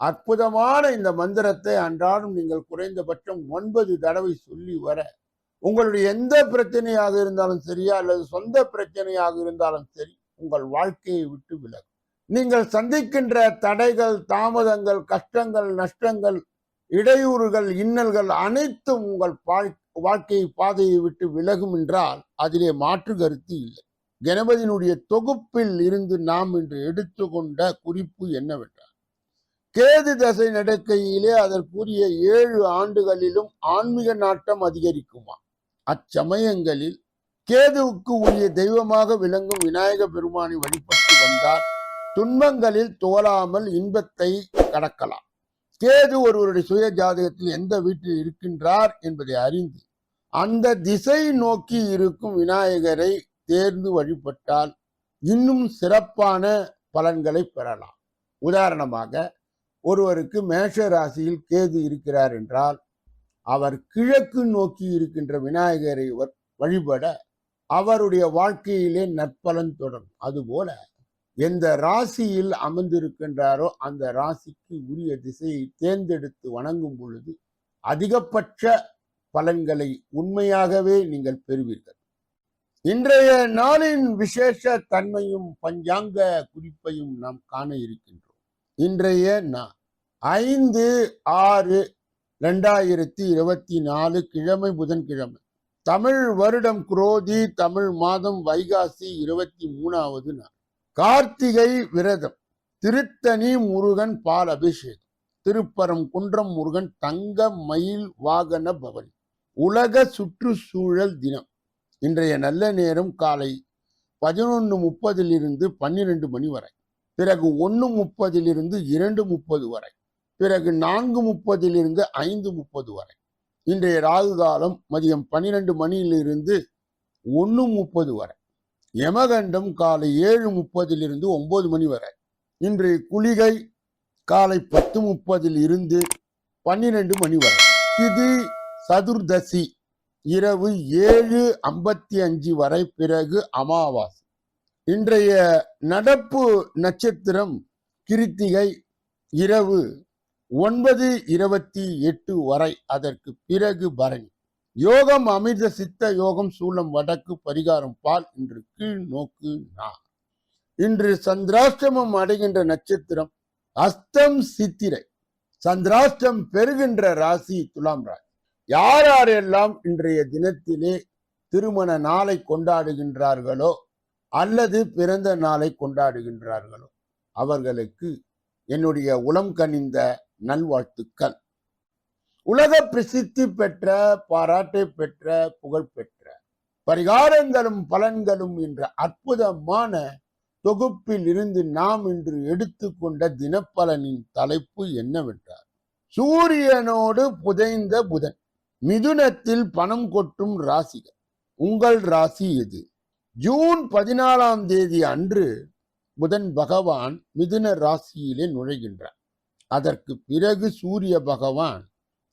அற்புதமான இந்த மந்திரத்தை அன்றாடம் நீங்கள் குறைந்தபட்சம் ஒன்பது தடவை சொல்லி வர உங்களுடைய எந்த பிரச்சனையாக இருந்தாலும் சரியா அல்லது சொந்த பிரச்சனையாக இருந்தாலும் சரி உங்கள் வாழ்க்கையை விட்டு விலகும். நீங்கள் சந்திக்கின்ற தடைகள் தாமதங்கள் கஷ்டங்கள் நஷ்டங்கள் இடையூறுகள் இன்னல்கள் அனைத்தும் உங்கள் வாழ்- வாழ்க்கை பாதையை விட்டு விலகும் என்றால் அதிலே மாற்று கருத்து இல்லை. கணபதியினுடைய தொகுப்பில் இருந்து நாம் இன்று எடுத்துக்கொண்ட குறிப்பு என்னவென்றால் கேது தசை நடக்கையிலே அதற்குரிய ஏழு ஆண்டுகளிலும் ஆன்மீக நாட்டம் அதிகரிக்குமா? அச்சமயங்களில் கேதுவுக்கு உரிய தெய்வமாக விளங்கும் விநாயக பெருமானை வழிபட்டு வந்தால் துன்பங்களில் தோலாமல் இன்பத்தை கடக்கலாம். கேது ஒருவருடைய சுய ஜாதகத்தில் எந்த வீட்டில் இருக்கின்றார் என்பதை அறிந்து அந்த திசை நோக்கி இருக்கும் விநாயகரை தேர்ந்து வழிபட்டால் இன்னும் சிறப்பான பலன்களை பெறலாம். உதாரணமாக ஒருவருக்கு மேஷ ராசியில் கேது இருக்கிறார் என்றால் அவர் கிழக்கு நோக்கி இருக்கின்ற விநாயகரை வழிபட அவருடைய வாழ்க்கையிலே நற்பலன் தொடரும். அதுபோல எந்த ராசியில் அமர்ந்திருக்கின்றாரோ அந்த ராசிக்கு உரிய திசையை தேர்ந்தெடுத்து வணங்கும் பொழுது அதிகபட்ச பலன்களை உண்மையாகவே நீங்கள் பெறுவீர்கள். இன்றைய நாளின் விசேஷ தன்மையும் பஞ்சாங்க குறிப்பையும் நாம் காண இருக்கின்றோம். இன்றைய நாள் ஐந்து ஆறு ரெண்டாயிரத்தி இருபத்தி நாலு கிழமை புதன்கிழமை. தமிழ் வருடம் குரோதி தமிழ் மாதம் வைகாசி இருபத்தி மூணாவது நாள். கார்த்திகை விரதம். திருத்தணி முருகன் பால் அபிஷேகம். திருப்பரம் குன்றம் முருகன் தங்க மயில் வாகன பவனி. உலக சுற்றுச்சூழல் தினம். இன்றைய நல்ல நேரம் காலை பதினொன்று முப்பதிலிருந்து பன்னிரெண்டு மணி வரை. பிறகு ஒன்று முப்பதிலிருந்து இரண்டு முப்பது வரை. பிறகு நான்கு முப்பதிலிருந்து ஐந்து முப்பது வரை. இன்றைய ராகு காலம் மதியம் பன்னிரெண்டு மணியிலிருந்து ஒன்று முப்பது வரை. யமகண்டம் காலை ஏழு முப்பதிலிருந்து ஒன்பது மணி வரை. இன்றைய குளிகை காலை பத்து முப்பதில் இருந்து பன்னிரெண்டு மணி வரை. திதி சதுர்தசி இரவு ஏழு ஐம்பத்தி அஞ்சு வரை பிறகு அமாவாசை. இன்றைய நடப்பு நட்சத்திரம் கிருத்திகை இரவு ஒன்பது இருபத்தி எட்டு வரை அதற்கு பிறகு பரணி. யோகம் அமிர்த சித்த யோகம் சூழம் வடக்கு பரிகாரம் பால் இன்று கீழ் நோக்கு நான் இன்று சந்திராஷ்டமம் அடைகின்ற நட்சத்திரம் அஸ்தம் சித்திரை. சந்திராஷ்டம் பெறுகின்ற ராசி துலாம் ராசி. யார் யாரெல்லாம் இன்றைய தினத்திலே திருமண நாளை கொண்டாடுகின்றார்களோ அல்லது பிறந்த நாளை கொண்டாடுகின்றார்களோ அவர்களுக்கு என்னுடைய உளம் கனிந்த நல்வாழ்த்துக்கள். உலக பிரசித்தி பெற்ற பாராட்டை பெற்ற புகழ் பெற்ற பரிகாரங்களும் பலன்களும் என்ற அற்புதமான தொகுப்பில் இருந்து நாம் இன்று எடுத்துக்கொண்ட தினப்பலனின் தலைப்பு என்னவென்றார் சூரியனோடு புதைந்த புதன். மிதுனத்தில் பணம் கொட்டும் ராசிகள். உங்கள் ராசி எது? ஜூன் பதினாலாம் தேதி அன்று புதன் பகவான் மிதுன ராசியிலே நுழைகின்றார். அதற்கு பிறகு சூரிய பகவான்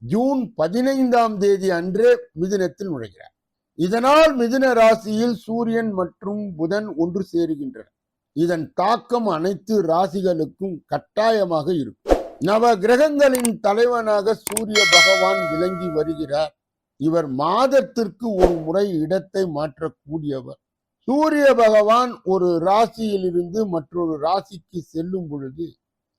ஜூன் பதினைந்தாம் தேதி அன்றே மிதுனத்தில் நுழைகிறார். இதனால் மிதுன ராசியில் சூரியன் மற்றும் புதன் ஒன்று சேருகின்றன. இதன் தாக்கம் அனைத்து ராசிகளுக்கும் கட்டாயமாக இருக்கும். நவ கிரகங்களின் தலைவனாக சூரிய பகவான் விளங்கி வருகிறார். இவர் மாதத்திற்கு ஒரு முறை இடத்தை மாற்றக்கூடியவர். சூரிய பகவான் ஒரு ராசியிலிருந்து மற்றொரு ராசிக்கு செல்லும் பொழுது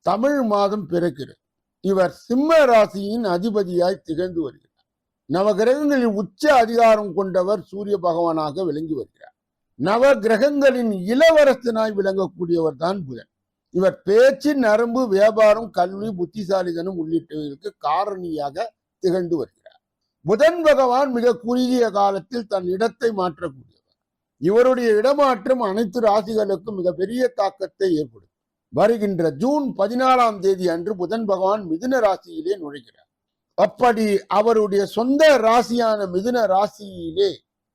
தமிழ் மாதம் பிறக்கிறது. இவர் சிம்ம ராசியின் அதிபதியாய் திகழ்ந்து வருகிறார். நவகிரகங்களில் உச்ச அதிகாரம் கொண்டவர் சூரிய பகவானாக விளங்கி வருகிறார். நவ கிரகங்களின் இளவரசனாய் விளங்கக்கூடியவர் தான் புதன். இவர் பேச்சு நரம்பு வியாபாரம் கல்வி புத்திசாலிதனம் உள்ளிட்டவர்களுக்கு காரணியாக திகழ்ந்து வருகிறார். புதன் பகவான் மிக குறுகிய காலத்தில் தன் இடத்தை மாற்றக்கூடியவர். இவருடைய இடமாற்றம் அனைத்து ராசிகளுக்கும் மிகப்பெரிய தாக்கத்தை ஏற்படுத்தும். வருகின்ற ஜூன் பதினாலாம் தேதி அன்று புதன் பகவான் மிதுன ராசியிலே நுழைகிறார். அப்படி அவருடைய சொந்த ராசியான மிதுன ராசியிலே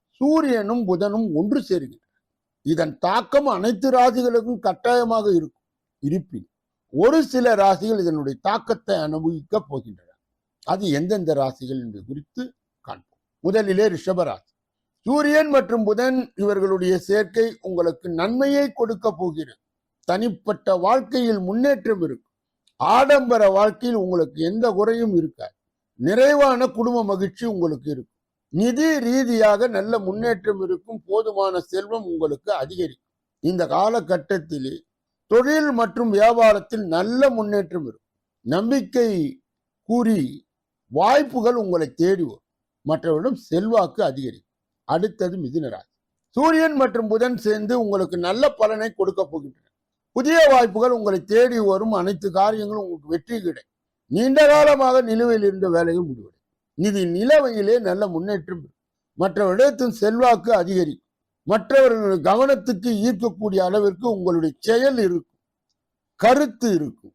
சூரியனும் புதனும் ஒன்று சேருகிறார். இதன் தாக்கம் அனைத்து ராசிகளுக்கும் கட்டாயமாக இருக்கும். இருப்பின் ஒரு சில ராசிகள் இதனுடைய தாக்கத்தை அனுபவிக்க போகின்றன. அது எந்தெந்த ராசிகள் என்பது குறித்து காண்போம். முதலிலே ரிஷபராசி சூரியன் மற்றும் புதன் இவர்களுடைய சேர்க்கை உங்களுக்கு நன்மையை கொடுக்க போகிறது. தனிப்பட்ட வாழ்க்கையில் முன்னேற்றம் இருக்கும் ஆடம்பர வாழ்க்கையில் உங்களுக்கு எந்த குறையும் இருக்காது. நிறைவான குடும்ப மகிழ்ச்சி உங்களுக்கு இருக்கும் நிதி ரீதியாக நல்ல முன்னேற்றம் இருக்கும். போதுமான செல்வம் உங்களுக்கு அதிகரிக்கும். இந்த காலகட்டத்திலே தொழில் மற்றும் வியாபாரத்தில் நல்ல முன்னேற்றம் இருக்கும் நம்பிக்கை கூறி வாய்ப்புகள் உங்களை தேடி வரும். மற்றவரிடம் செல்வாக்கு அதிகரிக்கும். அடுத்தது மிதுனராசி சூரியன் மற்றும் புதன் சேர்ந்து உங்களுக்கு நல்ல பலனை கொடுக்க போகின்றன. புதிய வாய்ப்புகள் உங்களை தேடி வரும் அனைத்து காரியங்களும் உங்களுக்கு வெற்றி கிடைக்கும். நீண்ட காலமாக நிலுவையில் இருந்த வேலைகள் முடிவடையும். நிதி நிலவையிலே நல்ல முன்னேற்றம் மற்றவரிடத்தின் செல்வாக்கு அதிகரிக்கும். மற்றவர்களின் கவனத்துக்கு ஈர்க்கக்கூடிய அளவிற்கு உங்களுடைய செயல் இருக்கும். கருத்து இருக்கும்.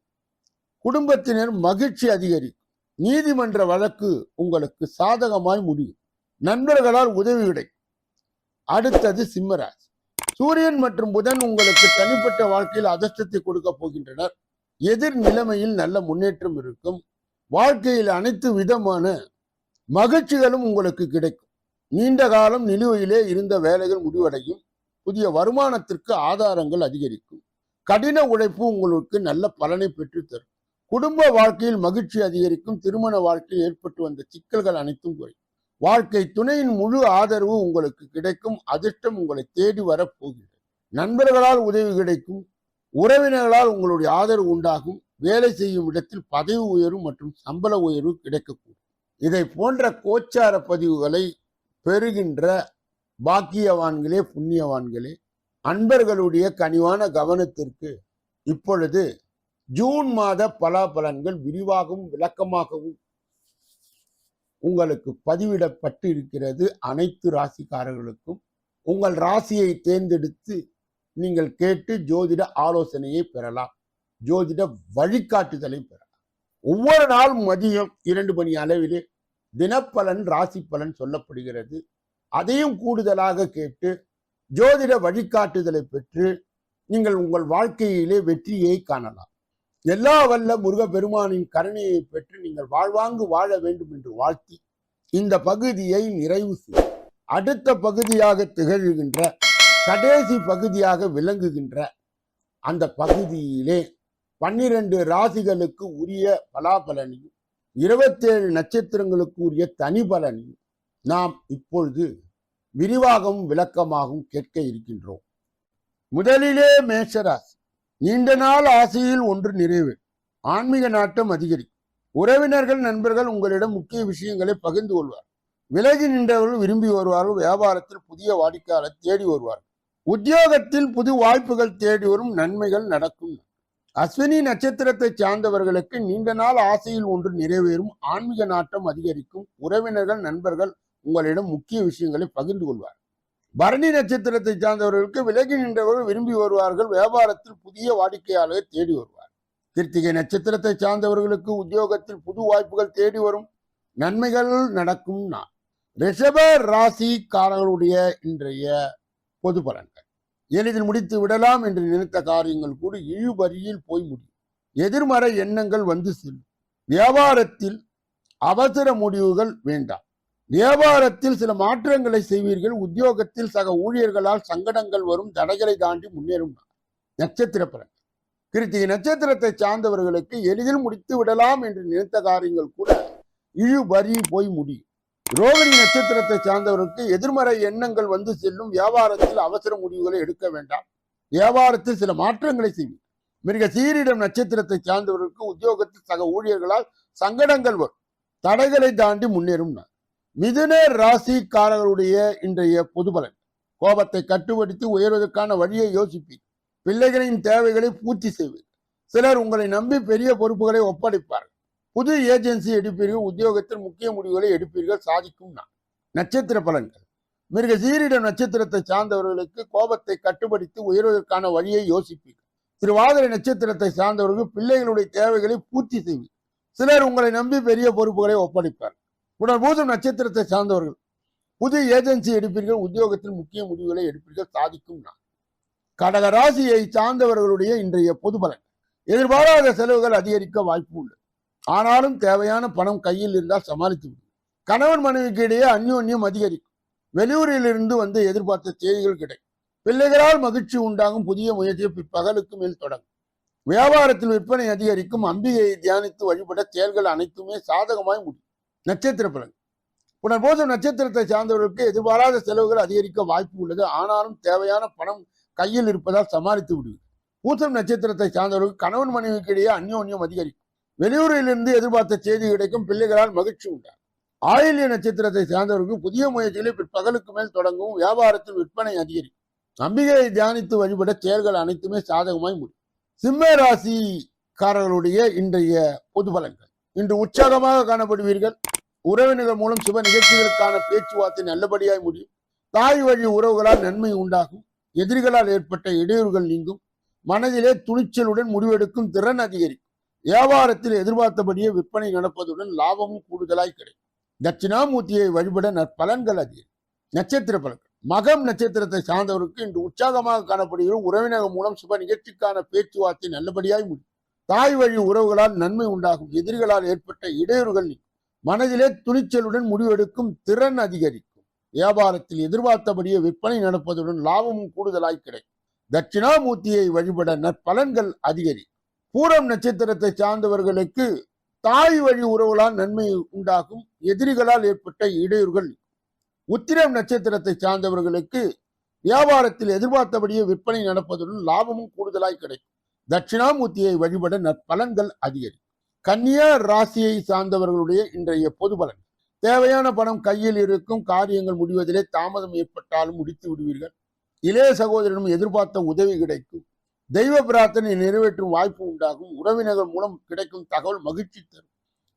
குடும்பத்தினர் மகிழ்ச்சி அதிகரிக்கும். நீதிமன்ற வழக்கு உங்களுக்கு சாதகமாய் முடியும். நண்பர்களால் உதவி கிடைக்கும் அடுத்தது சிம்மராசி. சூரியன் மற்றும் புதன் உங்களுக்கு தனிப்பட்ட வாழ்க்கையில் அதிர்ஷ்டத்தை கொடுக்க போகின்றனர். எதிர் நிலைமையில் நல்ல முன்னேற்றம் இருக்கும். வாழ்க்கையில் அனைத்து விதமான மகிழ்ச்சிகளும் உங்களுக்கு கிடைக்கும். நீண்ட காலம் நிலுவையிலே இருந்த வேலைகள் முடிவடையும். புதிய வருமானத்திற்கு ஆதாரங்கள் அதிகரிக்கும். கடின உழைப்பு உங்களுக்கு நல்ல பலனை பெற்றுத்தரும். குடும்ப வாழ்க்கையில் மகிழ்ச்சி அதிகரிக்கும். திருமண வாழ்க்கையில் ஏற்பட்டு வந்த சிக்கல்கள் அனைத்தும் குறையும். வாழ்க்கை துணையின் முழு ஆதரவு உங்களுக்கு கிடைக்கும் அதிர்ஷ்டம் உங்களை தேடி வரப்போகிறது நண்பர்களால் உதவி கிடைக்கும் உறவினர்களால் உங்களுடைய ஆதரவு உண்டாகும் வேலை செய்யும் இடத்தில் பதவி உயர்வு மற்றும் சம்பள உயர்வு கிடைக்கக்கூடும். இதை போன்ற கோச்சார பதிவுகளை பெறுகின்ற பாக்கியவான்களே புண்ணியவான்களே அன்பர்களுடைய கனிவான கவனத்திற்கு இப்பொழுது ஜூன் மாத பலாபலன்கள் விரிவாகவும் விளக்கமாகவும் உங்களுக்கு பதிவிடப்பட்டு இருக்கிறது அனைத்து ராசிக்காரர்களுக்கும். உங்கள் ராசியை தேர்ந்தெடுத்து நீங்கள் கேட்டு ஜோதிட ஆலோசனையை பெறலாம். ஜோதிட வழிகாட்டுதலை பெறலாம். ஒவ்வொரு நாளும் மதியம் இரண்டு மணி அளவிலே தினப்பலன் ராசி பலன் சொல்லப்படுகிறது. அதையும் கூடுதலாக கேட்டு ஜோதிட வழிகாட்டுதலை பெற்று நீங்கள் உங்கள் வாழ்க்கையிலே வெற்றியை காணலாம். எல்லா வல்ல முருகப்பெருமானின் கருணையை பெற்று நீங்கள் வாழ்வாங்கு வாழ வேண்டும் என்று வாழ்த்தி இந்த பகுதியை நிறைவு செய்யும் அடுத்த பகுதியாக திகழ்கின்ற கடைசி பகுதியாக விளங்குகின்ற அந்த பகுதியிலே பன்னிரண்டு ராசிகளுக்கு உரிய பலாபலனையும் இருபத்தேழு நட்சத்திரங்களுக்கு உரிய தனி பலனையும் நாம் இப்பொழுது விரிவாகவும் விளக்கமாகவும் கேட்க இருக்கின்றோம். முதலிலே மேஷராசி. நீண்ட நாள் ஆசையில் ஒன்று நிறைவு. ஆன்மீக நாட்டம் அதிகரிக்கும் உறவினர்கள் நண்பர்கள் உங்களிடம் முக்கிய விஷயங்களை பகிர்ந்து கொள்வார். விலகி நின்றவர்கள் விரும்பி வருவார்கள். வியாபாரத்தில் புதிய வாடிக்கையாளர் தேடி வருவார்கள் உத்தியோகத்தில் புது வாய்ப்புகள் தேடி வரும் நன்மைகள் நடக்கும். அஸ்வினி நட்சத்திரத்தை சார்ந்தவர்களுக்கு நீண்ட நாள் ஆசையில் ஒன்று நிறைவேறும். ஆன்மீக நாட்டம் அதிகரிக்கும். உறவினர்கள் நண்பர்கள் உங்களிடம் முக்கிய விஷயங்களை பகிர்ந்து கொள்வார். பரணி நட்சத்திரத்தை சார்ந்தவர்களுக்கு விலகி நின்றவர்கள் விரும்பி வருவார்கள். வியாபாரத்தில் புதிய வாடிக்கையாளரை தேடி வருவார். கிருத்திகை நட்சத்திரத்தை சார்ந்தவர்களுக்கு உத்தியோகத்தில் புது வாய்ப்புகள் தேடி வரும். நன்மைகள் நடக்கும் நான் ரிஷப ராசிக்காரர்களுடைய இன்றைய பொது பலன்கள். எளிதில் முடித்து விடலாம் என்று நினைத்த காரியங்கள் கூட இழுபறியில் போய் முடியும். எதிர்மறை எண்ணங்கள் வந்து செல்லும். வியாபாரத்தில் அவசர முடிவுகள் வேண்டாம். வியாபாரத்தில் சில மாற்றங்களை செய்வீர்கள். உத்தியோகத்தில் சக ஊழியர்களால் சங்கடங்கள் வரும். தடைகளை தாண்டி முன்னேறும். நட்சத்திர பலன். கிருத்திகை நட்சத்திரத்தை சார்ந்தவர்களுக்கு எளிதில் முடித்து விடலாம் என்று நினைத்த காரியங்கள் கூட இழுபறி போய் முடியும் ரோகிணி நட்சத்திரத்தை சார்ந்தவர்களுக்கு எதிர்மறை எண்ணங்கள் வந்து செல்லும். வியாபாரத்தில் அவசர முடிவுகளை எடுக்க வேண்டாம். வியாபாரத்தில் சில மாற்றங்களை செய்வீர்கள். மிருக சீரிடம் நட்சத்திரத்தை சார்ந்தவர்களுக்கு உத்தியோகத்தில் சக ஊழியர்களால் சங்கடங்கள் வரும். தடைகளை தாண்டி முன்னேறும். நான் மிதுன ராசிக்காரர்களுடைய இன்றைய பொதுபலன் கோபத்தை கட்டுப்படுத்தி உயர்வதற்கான வழியை யோசிப்பீர். பிள்ளைகளின் தேவைகளை பூர்த்தி செய்வீர். சிலர் உங்களை நம்பி பெரிய பொறுப்புகளை ஒப்படைப்பார்கள். புது ஏஜென்சி எடுப்பீர்கள் உத்தியோகத்தில் முக்கிய முடிவுகளை எடுப்பீர்கள் சாதிக்கும் நான் நட்சத்திர பலன்கள். மிருக சீரிடம் நட்சத்திரத்தை சார்ந்தவர்களுக்கு கோபத்தை கட்டுப்படுத்தி உயர்வதற்கான வழியை யோசிப்பீர்கள். திருவாதிரை நட்சத்திரத்தை சார்ந்தவர்கள் பிள்ளைகளுடைய தேவைகளை பூர்த்தி செய்வீர்கள். சிலர் உங்களை நம்பி பெரிய பொறுப்புகளை ஒப்படைப்பார் உடற்பூசம் நட்சத்திரத்தை சார்ந்தவர்கள். புதிய ஏஜென்சி எடுப்பீர்கள் உத்தியோகத்தில் முக்கிய முடிவுகளை எடுப்பீர்கள் சாதிக்கும் நான் கடக ராசியை சார்ந்தவர்களுடைய இன்றைய பொது பலன். எதிர்பாராத செலவுகள் அதிகரிக்க வாய்ப்பு உள்ளது ஆனாலும் தேவையான பணம் கையில் இருந்தால் சமாளித்து விடும் கணவன் மனைவிக்கு இடையே அந்யோன்யம் அதிகரிக்கும். வெளியூரில் இருந்து வந்து எதிர்பார்த்த செய்திகள் கிடைக்கும். பிள்ளைகளால் மகிழ்ச்சி உண்டாகும் புதிய முயற்சி பிற்பகலுக்கு மேல் தொடங்கும். வியாபாரத்தில் விற்பனை அதிகரிக்கும் அம்பிகையை தியானித்து வழிபட செயல்கள் அனைத்துமே சாதகமாய் முடியும். நட்சத்திர பலன். புனர்போசம் நட்சத்திரத்தை சார்ந்தவர்களுக்கு எதிர்பாராத செலவுகள் அதிகரிக்க வாய்ப்பு உள்ளது. ஆனாலும் தேவையான பணம் கையில் இருப்பதால் சமாளித்து விடுவீர்கள். பூசம் நட்சத்திரத்தை சார்ந்தவர்களுக்கு கணவன் மனைவிக்கு இடையே அந்யோன்யம் அதிகரிக்கும். வெளியூரிலிருந்து எதிர்பார்த்த செய்தி கிடைக்கும். பிள்ளைகளால் மகிழ்ச்சி உண்டாகும். ஆயில்ய நட்சத்திரத்தை சார்ந்தவர்களுக்கு புதிய முயற்சிகளை பிற்பகலுக்கு மேல் தொடங்கும் வியாபாரத்தில் விற்பனை அதிகரிக்கும். நம்பிக்கையை தியானித்து வழிபட செயல்கள் அனைத்துமே சாதகமாய் முடியும். சிம்ம ராசிக்காரர்களுடைய இன்றைய பொது பலன்கள். இன்று உற்சாகமாக காணப்படுவீர்கள். உறவினர்கள் மூலம் சுப நிகழ்ச்சிகளுக்கான பேச்சுவார்த்தை நல்லபடியாய் முடியும். தாய் வழி உறவுகளால் நன்மை உண்டாகும். எதிரிகளால் ஏற்பட்ட இடையூறுகள் நீங்கும். மனதிலே துணிச்சலுடன் முடிவெடுக்கும் திறன் அதிகரிக்கும். வியாபாரத்தில் எதிர்பார்த்தபடியே விற்பனை நடப்பதுடன் லாபமும் கூடுதலாய் கிடைக்கும். தட்சிணாமூர்த்தியை வழிபட நற்பலன்கள் அதிகம். நட்சத்திர பலன்கள். மகம் நட்சத்திரத்தை சார்ந்தவருக்கு இன்று உற்சாகமாக காணப்படுகிற உறவினர் மூலம் சுப நிகழ்ச்சிக்கான பேச்சுவார்த்தை நல்லபடியாய் முடியும். தாய் வழி உறவுகளால் நன்மை உண்டாகும். எதிரிகளால் ஏற்பட்ட இடையூறுகள் மனதிலே துணிச்சலுடன் முடிவெடுக்கும் திறன் அதிகரிக்கும். வியாபாரத்தில் எதிர்பார்த்தபடியே விற்பனை நடப்பதுடன் லாபமும் கூடுதலாய் கிடைக்கும். தட்சிணாமூர்த்தியை வழிபட நற்பலன்கள் அதிகரிக்கும். பூரம் நட்சத்திரத்தை சார்ந்தவர்களுக்கு தாய் வழி உறவுகளால் நன்மை உண்டாகும். எதிரிகளால் ஏற்பட்ட இடையூறுகள் உத்திரம் நட்சத்திரத்தை சார்ந்தவர்களுக்கு வியாபாரத்தில் எதிர்பார்த்தபடியே விற்பனை நடப்பதுடன் லாபமும் கூடுதலாய் கிடைக்கும். தட்சிணாமூர்த்தியை வழிபட நற்பலன்கள் அதிகரிக்கும் கன்னியா ராசியை சார்ந்தவர்களுடைய இன்றைய பொது பலன். தேவையான பணம் கையில் இருக்கும் காரியங்கள் முடிவதிலே தாமதம் ஏற்பட்டாலும் முடித்து விடுவீர்கள். இளைய சகோதரனும் எதிர்பார்த்த உதவி கிடைக்கும். தெய்வ பிரார்த்தனை நிறைவேற்றும் வாய்ப்பு உண்டாகும். உறவினர்கள் மூலம் கிடைக்கும் தகவல் மகிழ்ச்சி தரும்.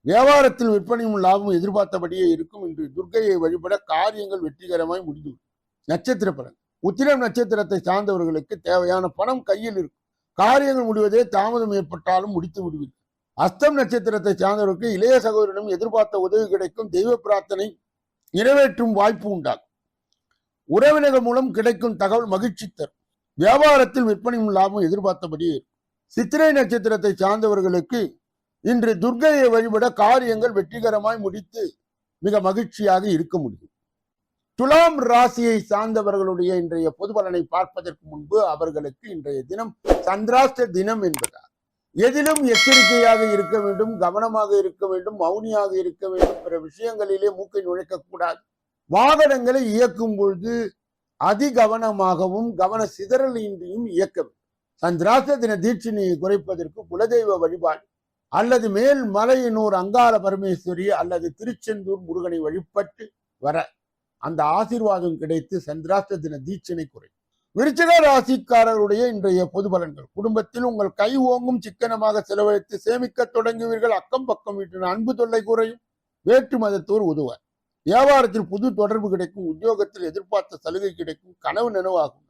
வியாபாரத்தில் விற்பனையும் லாபமும் எதிர்பார்த்தபடியே இருக்கும். இன்று துர்கையை வழிபட காரியங்கள் வெற்றிகரமாய் முடிந்துவிடும் நட்சத்திர பலன். உத்திரம் நட்சத்திரத்தை சார்ந்தவர்களுக்கு தேவையான பணம் கையில் இருக்கும். காரியங்கள் முடிவதே தாமதம் ஏற்பட்டாலும் முடித்து விடுவீர்கள். அஸ்தம் நட்சத்திரத்தை சார்ந்தவருக்கு இளைய சகோதரனும் எதிர்பார்த்த உதவி கிடைக்கும் தெய்வ பிரார்த்தனை நிறைவேற்றும் வாய்ப்பு உண்டாகும். உறவினர்கள் மூலம் கிடைக்கும் தகவல் மகிழ்ச்சி தரும். வியாபாரத்தில் விற்பனையும் லாபம் எதிர்பார்த்தபடியே இருக்கும். சித்திரை நட்சத்திரத்தை சார்ந்தவர்களுக்கு இன்று துர்க்கையை வழிபட காரியங்கள் வெற்றிகரமாய் முடித்து மிக மகிழ்ச்சியாக இருக்க முடியும். துலாம் ராசியை சார்ந்தவர்களுடைய இன்றைய பொது பலனை பார்ப்பதற்கு முன்பு அவர்களுக்கு இன்றைய தினம் சந்திராஷ்ட தினம் என்பதால் எதிலும் எச்சரிக்கையாக இருக்க வேண்டும் கவனமாக இருக்க வேண்டும் மௌனியாக இருக்க வேண்டும் பிற விஷயங்களிலே மூக்கை நுழைக்க கூடாது வாகனங்களை இயக்கும் பொழுது அதிகவனமாகவும் கவன சிதறலின்றியும் இயக்க வேண்டும். சந்திராஷ்ட தின தீட்சிணியை குறைப்பதற்கு குலதெய்வ வழிபாடு அல்லது மேல் மலையினூர் அங்காள பரமேஸ்வரி அல்லது திருச்செந்தூர் முருகனை வழிபட்டு வர அந்த ஆசீர்வாதம் கிடைத்து சந்திராஷ்ட தின தீட்சணை குறை. விருச்சிக ராசிக்காரருடைய இன்றைய பொது பலன்கள். குடும்பத்தில் உங்கள் கை ஓங்கும் சிக்கனமாக செலவழித்து சேமிக்க தொடங்குவீர்கள். அக்கம் பக்கம் வீட்டின் அன்பு தொல்லை குறையும். வேற்று மதத்தோர் உதவார் வியாபாரத்தில் புது தொடர்பு கிடைக்கும். உத்தியோகத்தில் எதிர்பார்த்த சலுகை கிடைக்கும். கனவு நனவாகும்.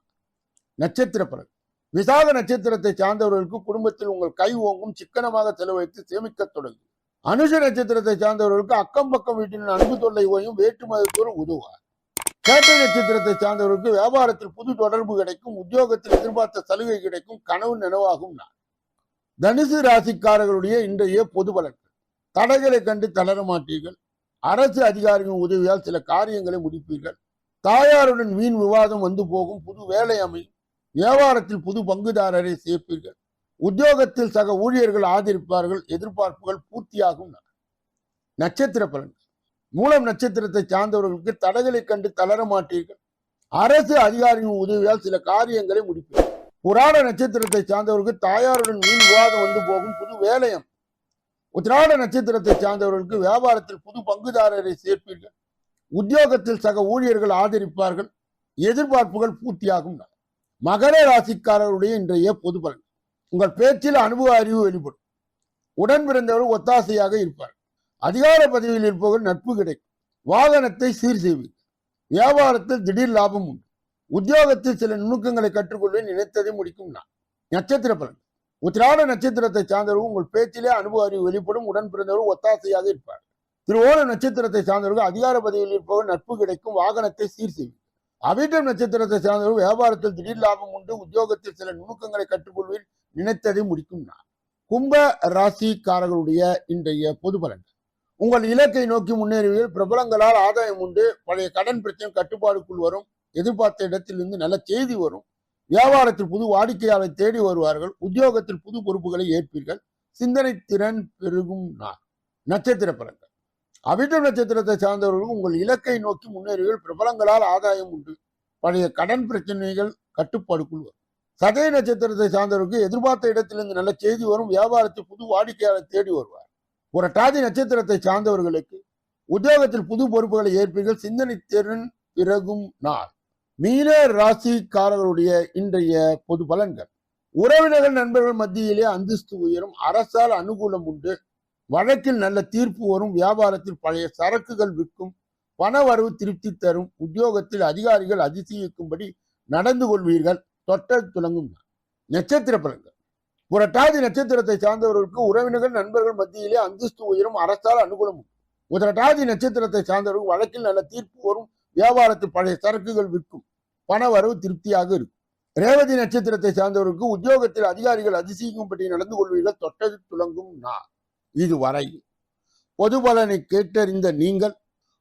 நட்சத்திர பலன். விசாக நட்சத்திரத்தை சார்ந்தவர்களுக்கு குடும்பத்தில் உங்கள் கை ஓங்கும் சிக்கனமாக செலவழித்து சேமிக்க தொடங்கும் அனுஷ நட்சத்திரத்தை சார்ந்தவர்களுக்கு அக்கம் பக்கம் வீட்டின் அன்பு தொல்லை ஓயும் வேற்று மதத்தோடு உதவுவார். கேட்டை நட்சத்திரத்தை சார்ந்தவர்களுக்கு வியாபாரத்தில் புது தொடர்பு கிடைக்கும் உத்தியோகத்தில் எதிர்பார்த்த சலுகை கிடைக்கும் கனவு நினைவாகும் நான் தனுசு ராசிக்காரர்களுடைய இன்றைய பொது வழக்கு தடைகளை கண்டு தளர மாட்டீர்கள். அரசு அதிகாரிகளின் உதவியால் சில காரியங்களை முடிப்பீர்கள். தாயாருடன் வீண் விவாதம் வந்து போகும் புது வேலை அமையும். வியாபாரத்தில் புது பங்குதாரரை சேர்ப்பீர்கள். உத்தியோகத்தில் சக ஊழியர்கள் ஆதரிப்பார்கள் எதிர்பார்ப்புகள் பூர்த்தியாகும். நட்சத்திர பலன் மூலம் நட்சத்திரத்தை சார்ந்தவர்களுக்கு தடைகளை கண்டு தளர மாட்டீர்கள். அரசு அதிகாரிகளின் உதவியால் சில காரியங்களை முடிப்பீர்கள். புராண நட்சத்திரத்தை சார்ந்தவர்களுக்கு தாயாருடன் மீன் விவாதம் வந்து போகும் புது வேலையம். உத்திராட நட்சத்திரத்தை சார்ந்தவர்களுக்கு வியாபாரத்தில் புது பங்குதாரரை சேர்ப்பீர்கள். உத்தியோகத்தில் சக ஊழியர்கள் ஆதரிப்பார்கள். எதிர்பார்ப்புகள் பூர்த்தியாகும். மகர ராசிக்காரருடைய இன்றைய பொது பலன். உங்கள் பேச்சில் அனுபவ அறிவு வெளிப்படும். உடன் பிறந்தவர் ஒத்தாசையாக இருப்பார் அதிகார பதவியில் இருப்பவர் நட்பு கிடைக்கும். வாகனத்தை சீர் செய்வீர்கள். வியாபாரத்தில் திடீர் லாபம் உண்டு. உத்தியோகத்தில் சில நுணுக்கங்களை கற்றுக்கொள்ள நினைத்ததை முடிக்கும் நான். நட்சத்திர பலன் உத்திராட நட்சத்திரத்தை சார்ந்தவர்கள் உங்கள் பேச்சிலே அனுபவ அறிவு வெளிப்படும். உடன் பிறந்தவர் ஒத்தாசையாக இருப்பார் திருவோண நட்சத்திரத்தை சார்ந்தவர்கள் அதிகார பதவியில் இருப்பவர் நட்பு கிடைக்கும். வாகனத்தை சீர் செய்யும் அவிட்டம் நட்சத்திரத்தை சார்ந்தவர்கள் வியாபாரத்தில் திடீர் லாபம் உண்டு. உத்தியோகத்தில் சில நுணுக்கங்களை கற்றுக்கொள்வீர் நினைத்ததை முடிக்கும் நான். கும்ப ராசிக்காரர்களுடைய இன்றைய பொது உங்கள் இலக்கை நோக்கி முன்னேறுவீர்கள். பிரபலங்களால் ஆதாயம் உண்டு. பழைய கடன் பிரச்சனை கட்டுப்பாடுக்குள் வரும். எதிர்பார்த்த இடத்திலிருந்து நல்ல செய்தி வரும். வியாபாரத்தில் புது வாடிக்கையாளர் தேடி வருவார்கள். உத்தியோகத்தில் புது பொறுப்புகளை ஏற்பீர்கள். சிந்தனை திறன் பெருகும் நாள். நட்சத்திர பலன்கள். அவிட்டம் நட்சத்திரத்தை சார்ந்தவர்களுக்கு உங்கள் இலக்கை நோக்கி முன்னேறுவீர்கள். பிரபலங்களால் ஆதாயம் உண்டு. பழைய கடன் பிரச்சனைகள் கட்டுப்பாடுக்குள் வரும். சதய நட்சத்திரத்தை சார்ந்தவருக்கு எதிர்பார்த்த இடத்திலிருந்து நல்ல செய்தி வரும். வியாபாரத்தில் புது வாடிக்கையாளர் தேடி வருவார். புரட்டாதி நட்சத்திரத்தை சார்ந்தவர்களுக்கு உத்தியோகத்தில் புது பொறுப்புகளை ஏற்பீர்கள். சிந்தனை திறன் பிறகும் நாள். மீன ராசிக்காரர்களுடைய இன்றைய பொது பலன்கள். உறவினர்கள் நண்பர்கள் மத்தியிலே அந்தஸ்து உயரும். அரசால் அனுகூலம் உண்டு. வழக்கில் நல்ல தீர்ப்பு வரும். வியாபாரத்தில் பழைய சரக்குகள் விற்கும். பண வரவு திருப்தி தரும். உத்தியோகத்தில் அதிகாரிகள் அதிசயிக்கும்படி நடந்து கொள்வீர்கள். தொட்ட துலங்கும் நட்சத்திர பலன்கள். புரட்டாதி நட்சத்திரத்தை சார்ந்தவர்களுக்கு உறவினர்கள் நண்பர்கள் மத்தியிலே அந்தஸ்து உயரும் அரசால் அனுகூலம் உதரட்டாதி நட்சத்திரத்தை சார்ந்தவர்கள் வழக்கில் நல்ல தீர்ப்பு வரும். வியாபாரத்தில் பழைய சரக்குகள் விற்கும். பண வரவு திருப்தியாக இருக்கும். ரேவதி நட்சத்திரத்தை சார்ந்தவர்களுக்கு உத்தியோகத்தில் அதிகாரிகள் அதிசயிக்கும்படி நடந்து கொள்வீர்கள். தொட்டது துலங்கும் நாள். இதுவரை பொது பலனை கேட்டறிந்த நீங்கள்